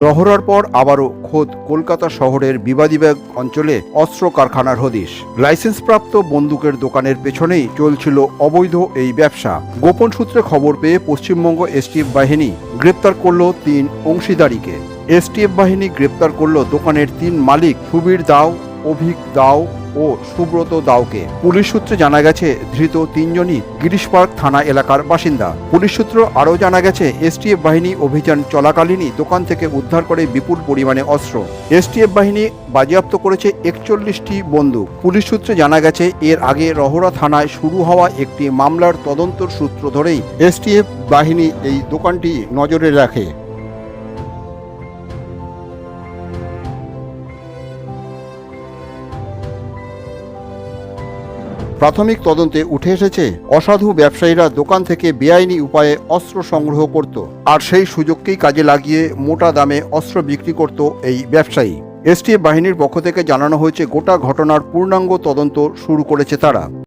রহরার পর আবারও খোদ কলকাতা শহরের বিবাদীবাগ অঞ্চলে অস্ত্র কারখানার হদিশ। লাইসেন্সপ্রাপ্ত বন্দুকের দোকানের পেছনেই চলছিল অবৈধ এই ব্যবসা। গোপন সূত্রে খবর পেয়ে পশ্চিমবঙ্গ এসটিএফ বাহিনী গ্রেপ্তার করল তিন অংশীদারিকে। এসটিএফ বাহিনী গ্রেপ্তার করল দোকানের তিন মালিক, সুবীর দাও, অভিক দাও ও সুব্রত দাওকে। পুলিশ সূত্রে জানা গেছে, ধৃত তিনজনই গিরিশ পার্ক থানা এলাকার বাসিন্দা। পুলিশ সূত্র আরও জানা গেছে, এসটিএফ বাহিনী অভিযান চলাকালীনই দোকান থেকে উদ্ধার করে বিপুল পরিমাণে অস্ত্র। এসটিএফ বাহিনী বাজেয়াপ্ত করেছে একচল্লিশটি বন্দুক। পুলিশ সূত্রে জানা গেছে, এর আগে রহরা থানায় শুরু হওয়া একটি মামলার তদন্তর সূত্র ধরেই এসটিএফ বাহিনী এই দোকানটি নজরে রাখে। প্রাথমিক তদন্তে উঠে এসেছে, অসাধু ব্যবসায়ীরা দোকান থেকে বেআইনি উপায়ে অস্ত্র সংগ্রহ করত। আর সেই সুযোগকেই কাজে লাগিয়ে মোটা দামে অস্ত্র বিক্রি করত এই ব্যবসায়ী। এসটিএফ বাহিনীর পক্ষ থেকে জানানো হয়েছে, গোটা ঘটনার পূর্ণাঙ্গ তদন্ত শুরু করেছে তারা।